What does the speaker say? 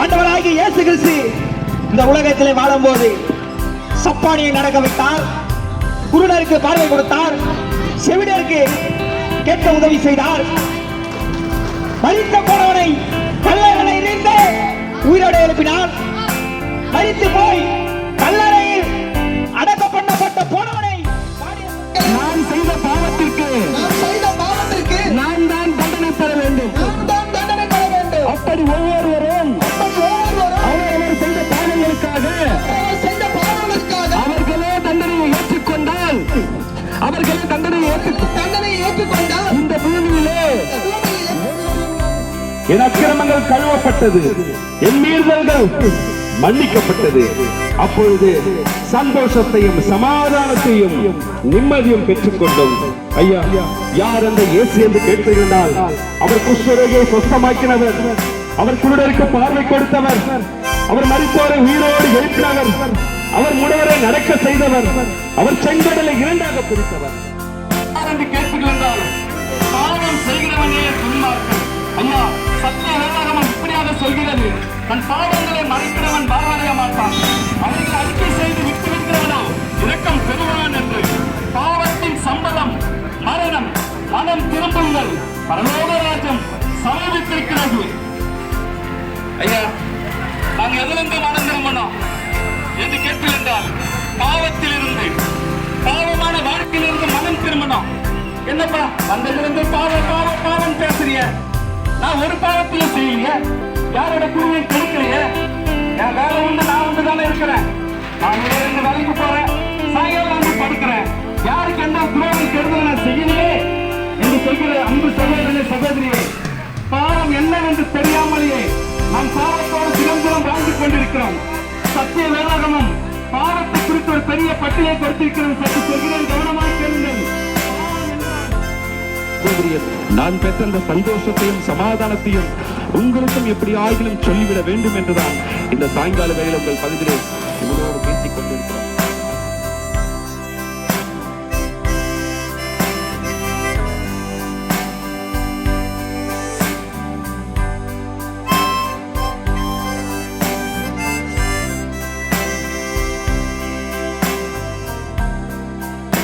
ஆண்டவராகி இயேசு கிறிஸ்து இந்த உலகத்திலே வாழும்போது சப்பானியை நடக்க வைத்தார் குருடருக்கு பார்வை கொடுத்தார் செவிடருக்கு கேட்க உதவி செய்தார். மறித்த போனவனை கல்லறையில் இருந்து உயிரோடு எழுப்பினார். மறித்து போய் கல்ல பாவங்களுக்காக அவர்களே தண்டனையை ஏற்றுக்கொண்டால் அவர்களே தண்டனையை தண்டனையை ஏற்றுக்கொண்டால் இந்த பூமியிலே என் அக்கிரமங்கள் கழுவப்பட்டது என் மீறுதல்கள் மன்னிக்கப்பட்டது. அப்பொழுது சந்தோஷத்தையும் சமாதானத்தையும் நிம்மதியும் பெற்றுக்கொண்டோம். ஐயா யார் அந்த இயேசு என்று கேட்டிருந்தால் அவர் குஷ்டரோகியை சொத்தமாக்கினவர் அவர் குருடருக்கு பார்வை கொடுத்தவர் அவர் மரித்தோரை உயிரோடு எழுப்பினவர் அவர் முடவரை நடக்க செய்தவர். அவர் செங்கடலை இரண்டாக பிரித்தவர். பாவம் செய்கிறவனே துன்மார்க்கன். ஐயா சத்திய வேதாகமம் இப்படியாக சொல்கிறது. தன் பாவங்களை மறைக்கிறவன் பாராய மாட்டான். அவர்களை அறிக்கை செய்து விட்டு விடுகிறவனோ இரக்கம் பெறுவான் என்று. பாவத்தின் சம்பளம் மரணம் மனம் திரும்புங்கள். பரலோக ராஜ்யம் சமீபித்திருக்கிறது. ஐயா நாங்க எதிலிருந்து மனம் திரும்பணும் என்று கேட்கிறென்றால் பாவத்திலிருந்து பாவமான வாழ்க்கையிலிருந்து மனம் திரும்பணும் என்னப்பா வந்ததிலிருந்து பாவ பாவ பாவம் பேசுறிய? நான் ஒரு பாவத்திலும் செய்யலையே? யாரோட குருவை கெடுக்கலையே? என் வேலை உண்டு நான் வந்து தானே இருக்கிறேன். நான் வேற இந்த வேலைக்கு போறேன். சாயங்காலம் வந்து படுக்கிறேன். யாருக்கு எந்த துரோகம் கெடுதல் நான் செய்யலையே? என்று சொல்கிற அன்பு சகோதரனே சகோதரியே பாவம் என்னவென்று தெரியாமலேயே நான் பாவத்தோடு தினந்தோறும் கொண்டிருக்கிறோம். சத்திய வேதாகமம் பாவத்தை குறித்து ஒரு பெரிய பட்டியலை கொடுத்திருக்கிறோம் சற்று சொல்கிறேன் கவனமாக கேளுங்கள். நான் பெற்ற அந்த சந்தோஷத்தையும் சமாதானத்தையும் உங்களுக்கும் எப்படி ஆகிலும் சொல்லிவிட வேண்டும் என்றுதான் இந்த சாயங்கால வேலை உங்கள் பகுதியிலே உங்களோடு பேசிக் கொண்டிருக்கிறேன்.